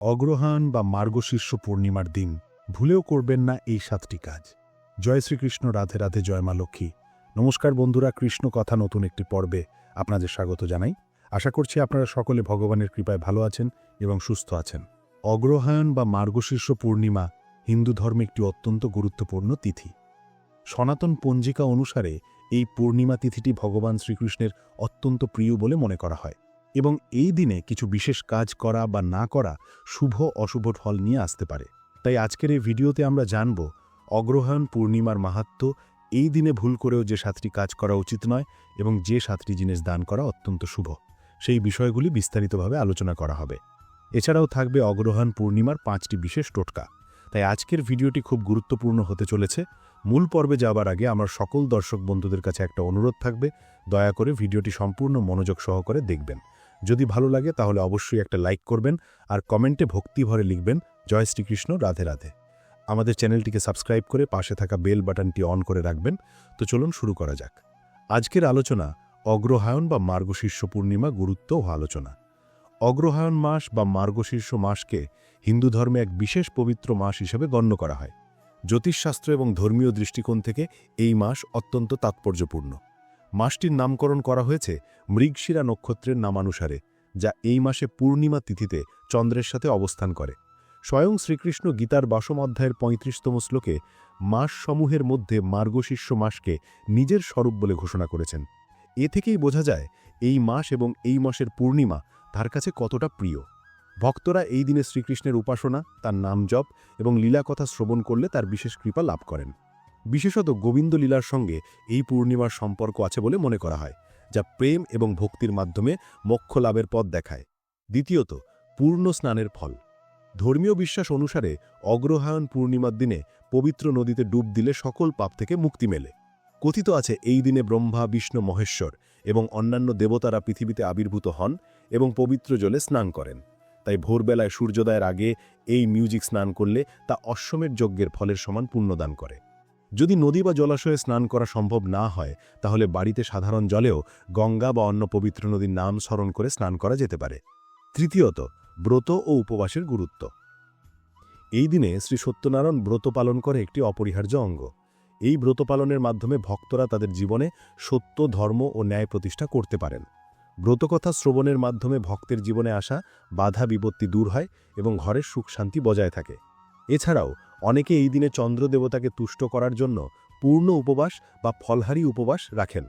অগ্রহায়ণ বা মার্গশীর্ষ পূর্ণিমার দিন, ভুলেও করবেন না এই সাতটি কাজ। জয় শ্রীকৃষ্ণ, রাধে রাধে, জয় মা লক্ষ্মী। নমস্কার বন্ধুরা, কৃষ্ণ কথা নতুন একটি পর্বে আপনাদের স্বাগত জানাই। আশা করছি আপনারা সকলে ভগবানের কৃপায় ভালো আছেন এবং সুস্থ আছেন। অগ্রহায়ণ বা মার্গশীর্ষ পূর্ণিমা হিন্দু ধর্মে একটি অত্যন্ত গুরুত্বপূর্ণ তিথি। সনাতন পঞ্জিকা অনুসারে এই পূর্ণিমা তিথিটি ভগবান শ্রীকৃষ্ণের অত্যন্ত প্রিয় বলে মনে করা হয়। এবং এই দিনে কিছু বিশেষ কাজ করা বা না করা শুভ অশুভ ফল নিয়ে আসতে পারে। তাই আজকের এই ভিডিওতে আমরা জানব, অগ্রহায়ণ পূর্ণিমার মাহাত্ম্য, এই দিনে ভুল করেও যে সাতটি কাজ করা উচিত নয় এবং যে সাতটি জিনিস দান করা অত্যন্ত শুভ। সেই বিষয়গুলি বিস্তারিতভাবে আলোচনা করা হবে। এছাড়াও থাকবে অগ্রহায়ণ পূর্ণিমার পাঁচটি বিশেষ টোটকা। তাই আজকের ভিডিওটি খুব গুরুত্বপূর্ণ হতে চলেছে। মূল পর্বে যাবার আগে আমার সকল দর্শক বন্ধুদের কাছে একটা অনুরোধ থাকবে। দয়া করে ভিডিওটি সম্পূর্ণ মনোযোগ সহকারে দেখবেন। যদি ভালো লাগে তাহলে অবশ্যই একটা লাইক করবেন আর কমেন্টে ভক্তি ভরে লিখবেন। জয় শ্রীকৃষ্ণ, রাধে রাধে। আমাদের চ্যানেলটিকে সাবস্ক্রাইব করে পাশে থাকা বেল বাটনটি অন করে রাখবেন। তো চলুন শুরু করা যাক। আজকের আলোচনা, অগ্রহায়ণ বা মার্গশীর্ষ পূর্ণিমা গুরুত্ব ও আলোচনা। অগ্রহায়ণ মাস বা মার্গশীর্ষ মাসকে হিন্দু ধর্মে এক বিশেষ পবিত্র মাস হিসেবে গণ্য করা হয়। জ্যোতিষশাস্ত্র এবং ধর্মীয় দৃষ্টিকোণ থেকে এই মাস অত্যন্ত তাৎপর্যপূর্ণ। মাসটির নামকরণ করা হয়েছে মৃগশিরা নক্ষত্রের নামানুসারে, যা এই মাসে পূর্ণিমা তিথিতে চন্দ্রের সাথে অবস্থান করে। স্বয়ং শ্রীকৃষ্ণ গীতার বাসম অধ্যায়ের পঁয়ত্রিশতম শ্লোকে মাসসমূহের মধ্যে মার্গশীর্ষ মাসকে নিজের স্বরূপ বলে ঘোষণা করেছেন। এ থেকেই বোঝা যায়, এই মাস এবং এই মাসের পূর্ণিমা তার কাছে কতটা প্রিয়। ভক্তরা এই দিনে শ্রীকৃষ্ণের উপাসনা, তার নাম জপ এবং লীলাকথা শ্রবণ করলে তার বিশেষ কৃপা লাভ করেন। বিশেষত গোবিন্দলীলার সঙ্গে এই পূর্ণিমার সম্পর্ক আছে বলে মনে করা হয়, যা প্রেম এবং ভক্তির মাধ্যমে মোক্ষ লাভের পথ দেখায়। দ্বিতীয়ত, পূর্ণ স্নানের ফল। ধর্মীয় বিশ্বাস অনুসারে অগ্রহায়ণ পূর্ণিমার দিনে পবিত্র নদীতে ডুব দিলে সকল পাপ থেকে মুক্তি মেলে। কথিত আছে, এই দিনে ব্রহ্মা, বিষ্ণু, মহেশ্বর এবং অন্যান্য দেবতারা পৃথিবীতে আবির্ভূত হন এবং পবিত্র জলে স্নান করেন। তাই ভোরবেলায় সূর্যোদয়ের আগে এই মিউজিক স্নান করলে তা অশ্বমের যজ্ঞের ফলের সমান পুণ্যদান করে। যদি নদী বা জলাশয়ে স্নান করা সম্ভব না হয়, তাহলে বাড়িতে সাধারণ জলেও গঙ্গা বা অন্য পবিত্র নদীর নাম স্মরণ করে স্নান করা যেতে পারে। তৃতীয়ত, ব্রত ও উপবাসের গুরুত্ব। এই দিনে শ্রী সত্যনারায়ণ ব্রত পালন করে একটি অপরিহার্য অঙ্গ। এই ব্রত পালনের মাধ্যমে ভক্তরা তাদের জীবনে সত্য, ধর্ম ও ন্যায় প্রতিষ্ঠা করতে পারেন। ব্রতকথা শ্রবণের মাধ্যমে ভক্তের জীবনে আসা বাধা বিপত্তি দূর হয় এবং ঘরের সুখ শান্তি বজায় থাকে। এছাড়াও অনেকে এই দিনে চন্দ্র দেবতাকে তুষ্ট করার জন্য পূর্ণ উপবাস বা ফলহারি উপবাস রাখেন।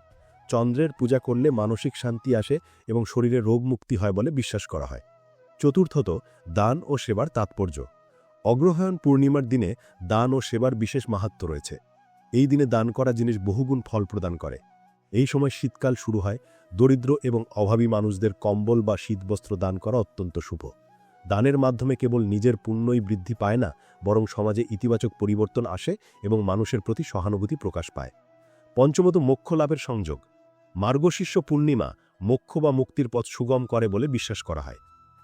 চন্দ্রের পূজা করলে মানসিক শান্তি আসে এবং শরীরে রোগ মুক্তি হয় বলে বিশ্বাস করা হয়। চতুর্থত, দান ও সেবার তাৎপর্য। অগ্রহায়ণ পূর্ণিমার দিনে দান ও সেবার বিশেষ মাহাত্ম রয়েছে। এই দিনে দান করা জিনিস বহুগুণ ফল প্রদান করে। এই সময় শীতকাল শুরু হয়, দরিদ্র এবং অভাবী মানুষদের কম্বল বা শীতবস্ত্র দান করা অত্যন্ত শুভ। দানের মাধ্যমে কেবল নিজের পুণ্যই বৃদ্ধি পায় না, বরং সমাজে ইতিবাচক পরিবর্তন আসে এবং মানুষের প্রতি সহানুভূতি প্রকাশ পায়। পঞ্চমত, মোক্ষ লাভের সংযোগ। মার্গশীর্ষ পূর্ণিমা, মোক্ষ বা মুক্তির পথ সুগম করে বলে বিশ্বাস করা হয়।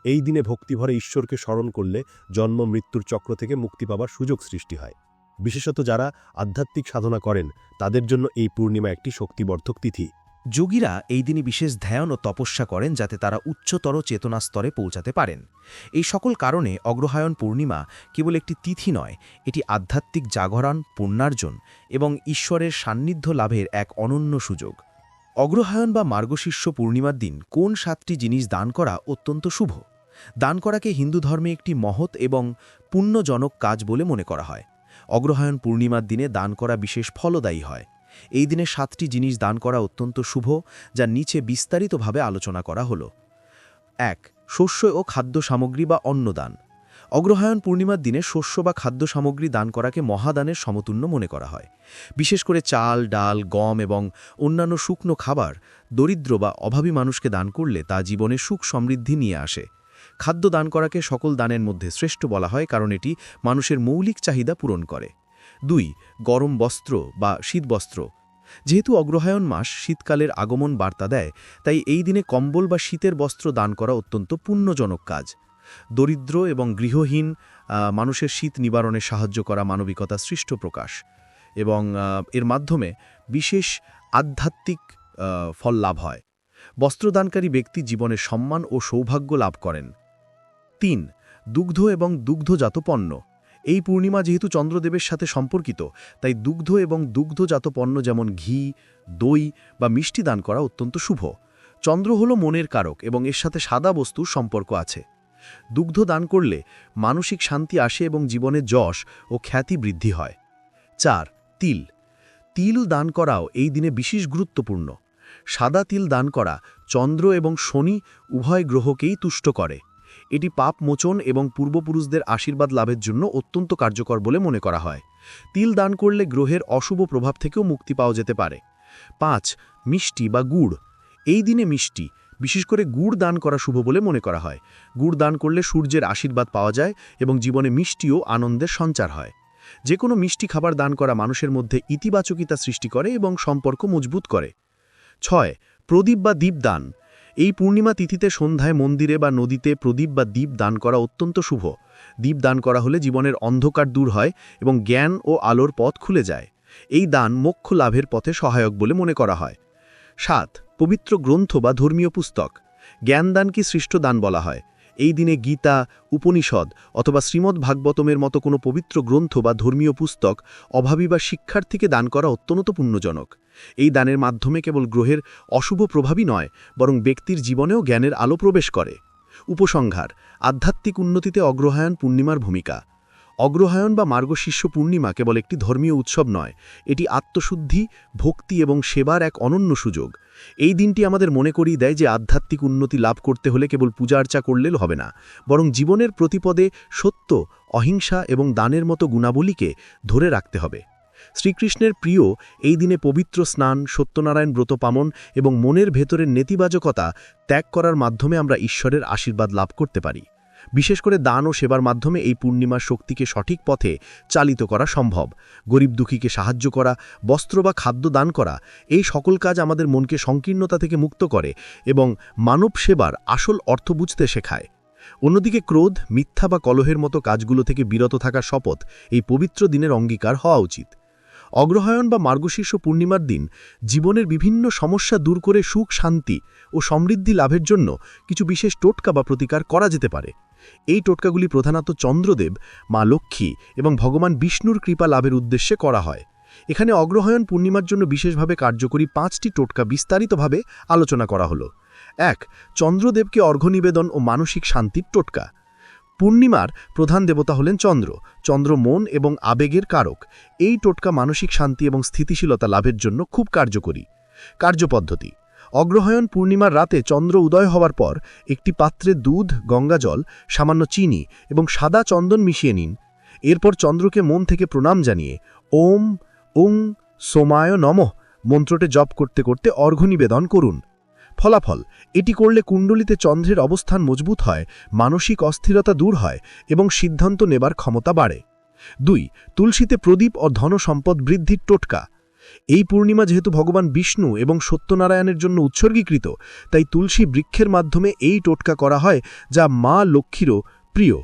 এই দিনে ভক্তিভরে ঈশ্বরকে স্মরণ করলে জন্ম, মৃত্যুর চক্র থেকে মুক্তি পাবার সুযোগ সৃষ্টি হয়। বিশেষত যারা আধ্যাত্মিক সাধনা করেন, তাদের জন্য এই পূর্ণিমা একটি শক্তিবর্ধক তিথি। যোগীরা এই দিনে বিশেষ ধ্যান ও তপস্যা করেন যাতে তারা উচ্চতর চেতনা স্তরে পৌঁছাতে পারেন। এই সকল কারণে অগ্রহায়ণ পূর্ণিমা কেবল একটি তিথি নয়, এটি আধ্যাত্মিক জাগরণ, পুণ্যার্জন এবং ঈশ্বরের সান্নিধ্য লাভের এক অনন্য সুযোগ। অগ্রহায়ণ বা মার্গশীর্ষ পূর্ণিমার দিন কোন সাতটি জিনিস দান করা অত্যন্ত শুভ? দান করাকে হিন্দু ধর্মে একটি মহৎ এবং পুণ্যজনক কাজ বলে মনে করা হয়। অগ্রহায়ণ পূর্ণিমার দিনে দান করা বিশেষ ফলদায়ী হয়। এই দিনে সাতটি জিনিস দান করা অত্যন্ত শুভ, যা নিচে বিস্তারিতভাবে আলোচনা করা হল। এক, শস্য ও খাদ্য সামগ্রী বা অন্নদান। অগ্রহায়ণ পূর্ণিমার দিনে শস্য বা খাদ্য সামগ্রী দান করাকে মহাদানের সমতুল্য মনে করা হয়। বিশেষ করে চাল, ডাল, গম এবং অন্যান্য শুকনো খাবার দরিদ্র বা অভাবী মানুষকে দান করলে তা জীবনে সুখ সমৃদ্ধি নিয়ে আসে। খাদ্য দান করাকে সকল দানের মধ্যে শ্রেষ্ঠ বলা হয়, কারণ এটি মানুষের মৌলিক চাহিদা পূরণ করে। দুই, গরম বস্ত্র বা শীতবস্ত্র যেহেতু অগ্রহায়ণ মাস, শীতকালের আগমন বার্তা দেয়, তাই এই দিনে কম্বল বা শীতের বস্ত্র দান করা অত্যন্ত পুণ্যজনক কাজ। দরিদ্র এবং গৃহহীন মানুষের শীত নিবারণে সাহায্য করা মানবিকতা সৃষ্ট প্রকাশ। এবং এর মাধ্যমে বিশেষ আধ্যাত্মিক ফল লাভ হয়। বস্ত্রদানকারী ব্যক্তি জীবনে সম্মান ও সৌভাগ্য লাভ করেন। তিন, দুগ্ধ এবং দুগ্ধজাত পণ্য। এই পূর্ণিমা যেহেতু চন্দ্রদেবের সাথে সম্পর্কিত, তাই দুগ্ধ এবং দুগ্ধজাত পণ্য যেমন ঘি, দই বা মিষ্টি দান করা অত্যন্ত শুভ। চন্দ্র হল মনের কারক এবং এর সাথে সাদা বস্তুর সম্পর্ক আছে। দুগ্ধ দান করলে মানসিক শান্তি আসে এবং জীবনে যশ ও খ্যাতি বৃদ্ধি হয়। চার, তিল। তিল দান করাও এই দিনে বিশেষ গুরুত্বপূর্ণ। সাদা তিল দান করা চন্দ্র এবং শনি উভয় গ্রহকেই তুষ্ট করে। এটি পাপ মোচন এবং পূর্বপুরুষদের আশীর্বাদ লাভের জন্য অত্যন্ত কার্যকর বলে মনে করা হয়। তিল দান করলে গ্রহের অশুভ প্রভাব থেকেও মুক্তি পাওয়া যেতে পারে। পাঁচ, মিষ্টি বা গুড়। এই দিনে মিষ্টি, বিশেষ করে গুড় দান করা শুভ বলে মনে করা হয়। গুড় দান করলে সূর্যের আশীর্বাদ পাওয়া যায় এবং জীবনে মিষ্টি ও আনন্দের সঞ্চার হয়। যে কোনো মিষ্টি খাবার দান করা মানুষের মধ্যে ইতিবাচকিতা সৃষ্টি করে এবং সম্পর্ক মজবুত করে। ছয়, প্রদীপ বা দীপ দান এই পূর্ণিমা তিথিতে সন্ধ্যায় মন্দিরে বা নদীতে প্রদীপ বা দ্বীপ দান করা অত্যন্ত শুভ। দ্বীপ দান করা হলে জীবনের অন্ধকার দূর হয় এবং জ্ঞান ও আলোর পথ খুলে যায়। এই দান মোক্ষ লাভের পথে সহায়ক বলে মনে করা হয়। সাত, পবিত্র গ্রন্থ বা ধর্মীয় পুস্তক। জ্ঞানদানকে সৃষ্ট দান বলা হয়। এই দিনে গীতা, উপনিষদ অথবা শ্রীমদ্ ভাগবতমের মতো কোনো পবিত্র গ্রন্থ বা ধর্মীয় পুস্তক অভাবী বা শিক্ষার্থীকে দান করা অত্যন্ত পুণ্যজনক। এই দানের মাধ্যমে কেবল গ্রহের অশুভ প্রভাবই নয়, বরং ব্যক্তির জীবনেও জ্ঞানের আলো প্রবেশ করে। উপসংহার, আধ্যাত্মিক উন্নতিতে অগ্রহায়ণ পূর্ণিমার ভূমিকা। অগ্রহায়ণ বা মার্গশিষ্য পূর্ণিমা কেবল একটি ধর্মীয় উৎসব নয়। এটি আত্মশুদ্ধি, ভক্তি এবং সেবার এক অনন্য সুযোগ। এই দিনটি আমাদের মনে করিয়ে দেয় যে আধ্যাত্মিক উন্নতি লাভ করতে হলে কেবল পূজা আর্চা করলেও হবে না, বরং জীবনের প্রতিপদে সত্য, অহিংসা এবং দানের মতো গুণাবলীকে ধরে রাখতে হবে। শ্রীকৃষ্ণের প্রিয় এই দিনে পবিত্র স্নান, সত্যনারায়ণ ব্রত পামন এবং মনের ভেতরের নেতিবাচকতা ত্যাগ করার মাধ্যমে আমরা ঈশ্বরের আশীর্বাদ লাভ করতে পারি। বিশেষ করে দান ও সেবার মাধ্যমে এই পূর্ণিমার শক্তিকে সঠিক পথে চালিত করা সম্ভব। গরিব দুঃখীকে সাহায্য করা, বস্ত্র বা খাদ্য দান করা, এই সকল কাজ আমাদের মনকে সংকীর্ণতা থেকে মুক্ত করে এবং মানব সেবার আসল অর্থ বুঝতে শেখায়। অন্যদিকে ক্রোধ, মিথ্যা বা কলহের মতো কাজগুলো থেকে বিরত থাকার শপথ এই পবিত্র দিনের অঙ্গীকার হওয়া উচিত। অগ্রহায়ণ বা মার্গশীর্ষ পূর্ণিমার দিন জীবনের বিভিন্ন সমস্যা দূর করে সুখ, শান্তি ও সমৃদ্ধি লাভের জন্য কিছু বিশেষ টোটকা বা প্রতিকার করা যেতে পারে। এই টোটকাগুলি প্রধানত চন্দ্রদেব, মা লক্ষ্মী এবং ভগবান বিষ্ণুর কৃপা লাভের উদ্দেশ্যে করা হয়। এখানে অগ্রহায়ণ পূর্ণিমার জন্য বিশেষভাবে কার্যকরী পাঁচটি টোটকা বিস্তারিতভাবে আলোচনা করা হলো। এক, চন্দ্রদেবকে অর্ঘ্য নিবেদন ও মানসিক শান্তির টোটকা। পূর্ণিমার প্রধান দেবতা হলেন চন্দ্র। চন্দ্র মন এবং আবেগের কারক। এই টোটকা মানসিক শান্তি এবং স্থিতিশীলতা লাভের জন্য খুব কার্যকরী। কার্যপদ্ধতি। অগ্রহায়ণ পূর্ণিমার রাতে চন্দ্র উদয় হওয়ার পর একটি পাত্রে দুধ, গঙ্গাজল, সামান্য চিনি এবং সাদা চন্দন মিশিয়ে নিন। এরপর চন্দ্রকে মন থেকে প্রণাম জানিয়ে, ওম, উং, সোমায় নমঃ মন্ত্রটে জপ করতে করতে অর্ঘ্য নিবেদন করুন। ফলাফল। এটি করলে কুণ্ডলিতে চন্দ্রের অবস্থান মজবুত হয়, মানসিক অস্থিরতা দূর হয় এবং সিদ্ধান্ত নেবার ক্ষমতা বাড়ে। দুই, তুলসীতে প্রদীপ ও ধনসম্পদ বৃদ্ধির টোটকা। এই পূর্ণিমা যেহেতু ভগবান বিষ্ণু এবং সত্যনারায়ণের জন্য উৎসর্গীকৃত, তাই তুলসী বৃক্ষের মাধ্যমে এই টোটকা করা হয় যা মা লক্ষ্মীরও প্রিয়।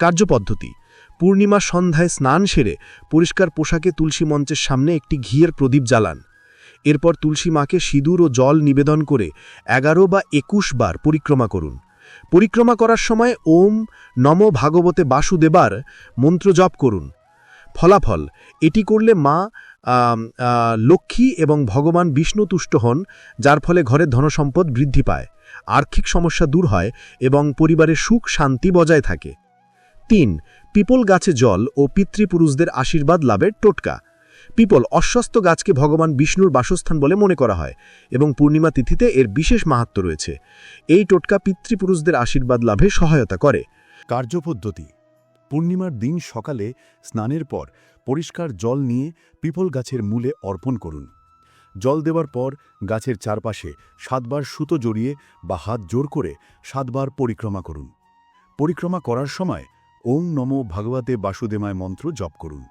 কার্যপদ্ধতি। পূর্ণিমা সন্ধ্যায় স্নান সেরে পরিষ্কার পোশাকে তুলসী মঞ্চের সামনে একটি ঘিয়ের প্রদীপ জ্বালান। এরপর তুলসী মাকে সিঁদুর ও জল নিবেদন করে এগারো বা একুশ বার পরিক্রমা করুন। পরিক্রমা করার সময় ওম নম ভাগবতে বাসুদেবার মন্ত্র জপ করুন। ফলাফল, এটি করলে মা লক্ষ্মী এবং ভগবান বিষ্ণু তুষ্ট হন, যার ফলে ঘরের ধনসম্পদ বৃদ্ধি পায়, আর্থিক সমস্যা দূর হয় এবং পরিবারের সুখ শান্তি বজায় থাকে। তিন, পিপল গাছে জল ও পিতৃপুরুষদের আশীর্বাদ লাভের টোটকা। পিপল অশ্বস্ত গাছকে ভগবান বিষ্ণুর বাসস্থান বলে মনে করা হয় এবং পূর্ণিমা তিথিতে এর বিশেষ মাহাত্ম রয়েছে। এই টোটকা পিতৃপুরুষদের আশীর্বাদ লাভে সহায়তা করে। কার্যপদ্ধতি। পূর্ণিমার দিন সকালে স্নানের পর পরিষ্কার জল নিয়ে পিপল গাছের মূলে অর্পণ করুন। জল দেওয়ার পর গাছের চারপাশে সাতবার সুতো জড়িয়ে বা হাত জোর করে সাতবার পরিক্রমা করুন। পরিক্রমা করার সময় ওং নম ভাগবতে বাসুদেমায় মন্ত্র জপ করুন।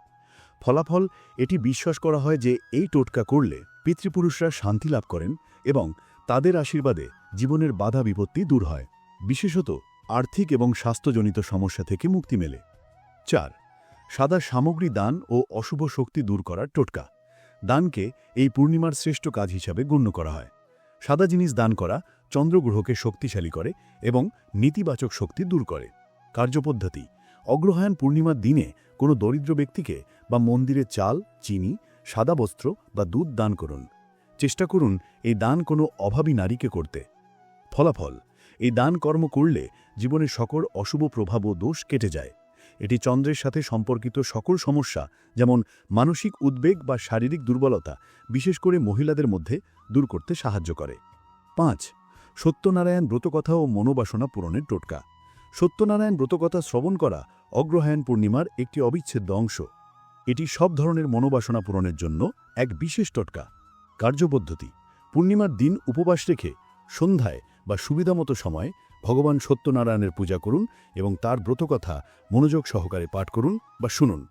ফলাফল এটি বিশ্বাস করা হয় যে এই টোটকা করলে পিতৃপুরুষরা শান্তি লাভ করেন এবং তাদের আশীর্বাদে জীবনের বাধা বিপত্তি দূর হয়, বিশেষত আর্থিক এবং স্বাস্থ্যজনিত সমস্যা থেকে মুক্তি মেলে। চার, সাদা সামগ্রী দান ও অশুভ শক্তি দূর করার টোটকা। দানকে এই পূর্ণিমার শ্রেষ্ঠ কাজ হিসাবে গণ্য করা হয়। সাদা জিনিস দান করা চন্দ্রগ্রহকে শক্তিশালী করে এবং নেতিবাচক শক্তি দূর করে। কার্যপদ্ধতি, অগ্রহায়ণ পূর্ণিমার দিনে কোনো দরিদ্র ব্যক্তিকে বা মন্দিরে চাল, চিনি, সাদা বস্ত্র বা দুধ দান করুন। চেষ্টা করুন এই দান কোনো অভাবী নারীকে করতে। ফলাফল, এই দান কর্ম করলে জীবনের সকল অশুভ প্রভাব ও দোষ কেটে যায়। এটি চন্দ্রের সাথে সম্পর্কিত সকল সমস্যা, যেমন মানসিক উদ্বেগ বা শারীরিক দুর্বলতা, বিশেষ করে মহিলাদের মধ্যে দূর করতে সাহায্য করে। পাঁচ, সত্যনারায়ণ ব্রতকথা ও মনোবাসনা পূরণের টোটকা। সত্যনারায়ণ ব্রতকথা শ্রবণ করা অগ্রহায়ণ পূর্ণিমার একটি অবিচ্ছেদ্য অংশ। এটি সব ধরনের মনোবাসনা পূরণের জন্য এক বিশেষ টোটকা। কার্যপদ্ধতি, পূর্ণিমার দিন উপবাস রেখে সন্ধ্যায় বা সুবিধামতো সময় ভগবান সত্যনারায়ণের পূজা করুন এবং তার ব্রতকথা মনোযোগ সহকারে পাঠ করুন বা শুনুন।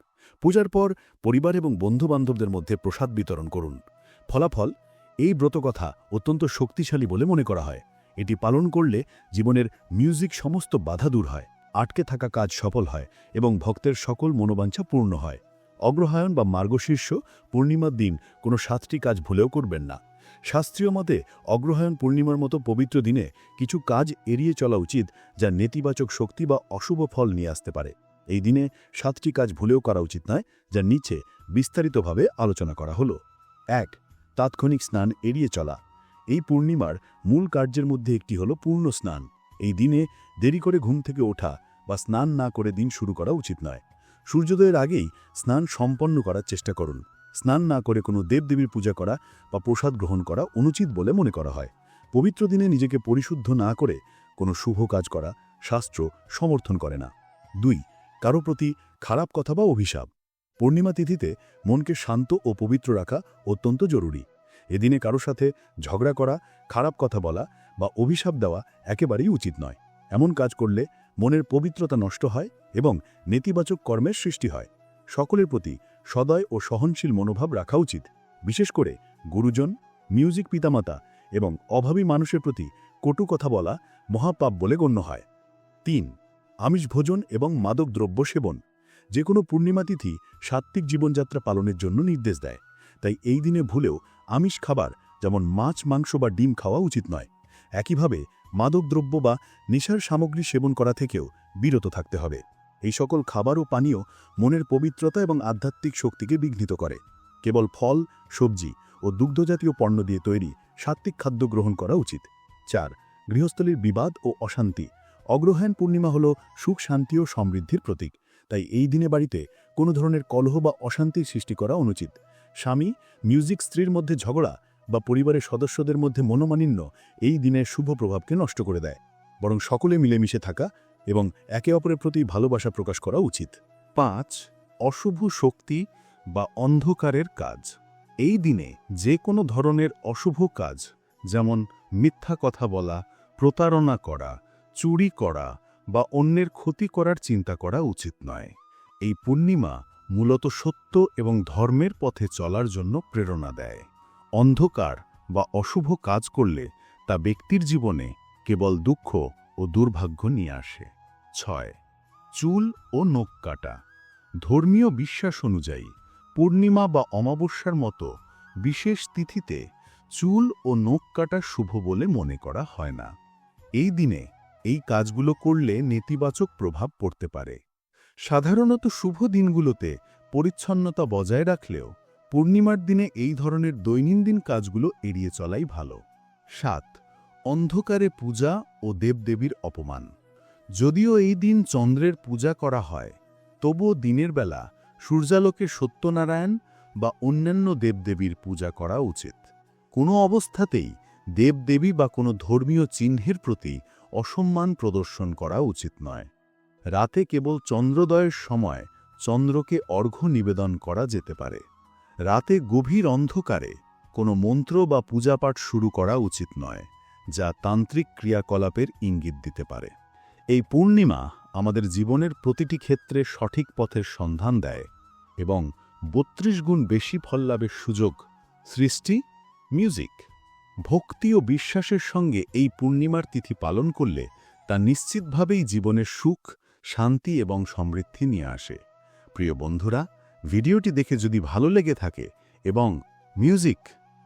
পূজার পর পরিবার এবং বন্ধুবান্ধবদের মধ্যে প্রসাদ বিতরণ করুন। ফলাফল, এই ব্রতকথা অত্যন্ত শক্তিশালী বলে মনে করা হয়। এটি পালন করলে জীবনের মিউজিক সমস্ত বাধা দূর হয়, আটকে থাকা কাজ সফল হয় এবং ভক্তের সকল মনোবাঞ্ছা পূর্ণ হয়। অগ্রহায়ণ বা মার্গশীর্ষ পূর্ণিমার দিন কোনো সাতটি কাজ ভুলেও করবেন না। শাস্ত্রীয় মতে, অগ্রহায়ণ পূর্ণিমার মতো পবিত্র দিনে কিছু কাজ এড়িয়ে চলা উচিত যা নেতিবাচক শক্তি বা অশুভ ফল নিয়ে আসতে পারে। এই দিনে সাতটি কাজ ভুলেও করা উচিত নয়, যা নিচে বিস্তারিতভাবে আলোচনা করা হলো। এক, তাৎক্ষণিক স্নান এড়িয়ে চলা। এই পূর্ণিমার মূল কার্যের মধ্যে একটি হল পূর্ণ স্নান। এই দিনে দেরি করে ঘুম থেকে ওঠা বা স্নান না করে দিন শুরু করা উচিত নয়। সূর্যোদয়ের আগেই স্নান সম্পন্ন করার চেষ্টা করুন। স্নান না করে কোনো দেবদেবীর পূজা করা বা প্রসাদ গ্রহণ করা অনুচিত বলে মনে করা হয়। পবিত্র দিনে নিজেকে পরিশুদ্ধ না করে কোনো শুভ কাজ করা শাস্ত্র সমর্থন করে না। দুই, কারও প্রতি খারাপ কথা বা অভিশাপ। পূর্ণিমা তিথিতে মনকে শান্ত ও পবিত্র রাখা অত্যন্ত জরুরি। এদিনে কারও সাথে ঝগড়া করা, খারাপ কথা বলা বা অভিশাপ দেওয়া একেবারেই উচিত নয়। এমন কাজ করলে মনের পবিত্রতা নষ্ট হয় এবং নেতিবাচক কর্মের সৃষ্টি হয়। সকলের প্রতি সদয় ও সহনশীল মনোভাব রাখা উচিত। বিশেষ করে গুরুজন, মিউজিক পিতামাতা এবং অভাবী মানুষের প্রতি কটু কথা বলা মহাপাপ বলে গণ্য হয়। তিন, আমিষ ভোজন এবং মাদক দ্রব্য সেবন। যে কোনো পূর্ণিমা তিথি সাত্ত্বিক জীবনযাত্রা পালনের জন্য নির্দেশ দেয়। তাই এই দিনে ভুলেও আমিষ খাবার, যেমন মাছ, মাংস বা ডিম খাওয়া উচিত নয়। একইভাবে মাদকদ্রব্য বা নেশার সামগ্রী সেবন করা থেকেও বিরত থাকতে হবে। এই সকল খাবার ও পানীয় মনের পবিত্রতা এবং আধ্যাত্মিক শক্তিকে বিঘ্নিত করে। কেবল ফল, সবজি ও দুগ্ধজাতীয় পণ্য দিয়ে তৈরি সাত্ত্বিক খাদ্য গ্রহণ করা উচিত। চার, গৃহস্থলীর বিবাদ ও অশান্তি। অগ্রহায়ণ পূর্ণিমা হল সুখ, শান্তি ও সমৃদ্ধির প্রতীক। তাই এই দিনে বাড়িতে কোনো ধরনের কলহ বা অশান্তির সৃষ্টি করা অনুচিত। স্বামী, মিউজিক স্ত্রীর মধ্যে ঝগড়া বা পরিবারের সদস্যদের মধ্যে মনোমানিন্য এই দিনের শুভ প্রভাবকে নষ্ট করে দেয়। বরং সকলে মিলেমিশে থাকা এবং একে অপরের প্রতি ভালোবাসা প্রকাশ করা উচিত। পাঁচ, অশুভ শক্তি বা অন্ধকারের কাজ। এই দিনে যে কোনো ধরনের অশুভ কাজ, যেমন মিথ্যা কথা বলা, প্রতারণা করা, চুরি করা বা অন্যের ক্ষতি করার চিন্তা করা উচিত নয়। এই পূর্ণিমা মূলত সত্য এবং ধর্মের পথে চলার জন্য প্রেরণা দেয়। অন্ধকার বা অশুভ কাজ করলে তা ব্যক্তির জীবনে কেবল দুঃখ ও দুর্ভাগ্য নিয়ে আসে। ছয়, চুল ও নখ কাটা। ধর্মীয় বিশ্বাস অনুযায়ী পূর্ণিমা বা অমাবস্যার মতো বিশেষ তিথিতে চুল ও নখ কাটা শুভ বলে মনে করা হয় না। এই দিনে এই কাজগুলো করলে নেতিবাচক প্রভাব পড়তে পারে। সাধারণত শুভ দিনগুলোতে পরিচ্ছন্নতা বজায় রাখলেও পূর্ণিমার দিনে এই ধরনের দৈনন্দিন কাজগুলো এড়িয়ে চলাই ভালো। সাত, অন্ধকারে পূজা ও দেবদেবীর অপমান। যদিও এই দিন চন্দ্রের পূজা করা হয়, তবুও দিনের বেলা সূর্যালোকে সত্যনারায়ণ বা অন্যান্য দেবদেবীর পূজা করা উচিত। কোনো অবস্থাতেই দেবদেবী বা কোনো ধর্মীয় চিহ্নের প্রতি অসম্মান প্রদর্শন করা উচিত নয়। রাতে কেবল চন্দ্রোদয়ের সময় চন্দ্রকে অর্ঘ্য নিবেদন করা যেতে পারে। রাতে গভীর অন্ধকারে কোনো মন্ত্র বা পূজাপাঠ শুরু করা উচিত নয়, যা তান্ত্রিক ক্রিয়াকলাপের ইঙ্গিত দিতে পারে। এই পূর্ণিমা আমাদের জীবনের প্রতিটি ক্ষেত্রে সঠিক পথের সন্ধান দেয় এবং বত্রিশ গুণ বেশি ফল লাভের সুযোগ সৃষ্টি, মিউজিক, ভক্তি ও বিশ্বাসের সঙ্গে এই পূর্ণিমার তিথি পালন করলে তা নিশ্চিতভাবেই জীবনের সুখ শান্তি এবং সমৃদ্ধি নিয়ে আসে। প্রিয় বন্ধুরা, ভিডিওটি দেখে যদি ভালো লেগে থাকে এবং মিউজিক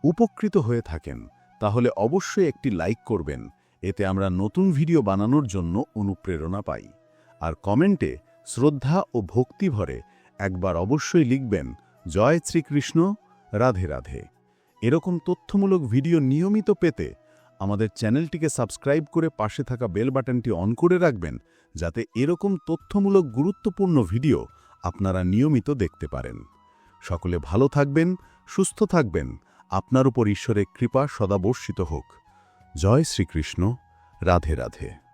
উপকৃত হয়ে থাকেন, তাহলে অবশ্যই একটি লাইক করবেন। এতে আমরা নতুন ভিডিও বানানোর জন্য অনুপ্রেরণা পাই। আর কমেন্টে শ্রদ্ধা ও ভক্তি ভরে একবার অবশ্যই লিখবেন, জয় শ্রীকৃষ্ণ, রাধে রাধে। এরকম তথ্যমূলক ভিডিও নিয়মিত পেতে আমাদের চ্যানেলটিকে সাবস্ক্রাইব করে পাশে থাকা বেল বাটনটি অন করে রাখবেন যাতে এরকম তথ্যমূলক গুরুত্বপূর্ণ ভিডিও আপনারা নিয়মিত দেখতে পারেন। সকলে ভালো থাকবেন, সুস্থ থাকবেন। আপনার উপর ঈশ্বরের কৃপা সদাবর্ষিত হোক। জয় শ্রীকৃষ্ণ। রাধে রাধে।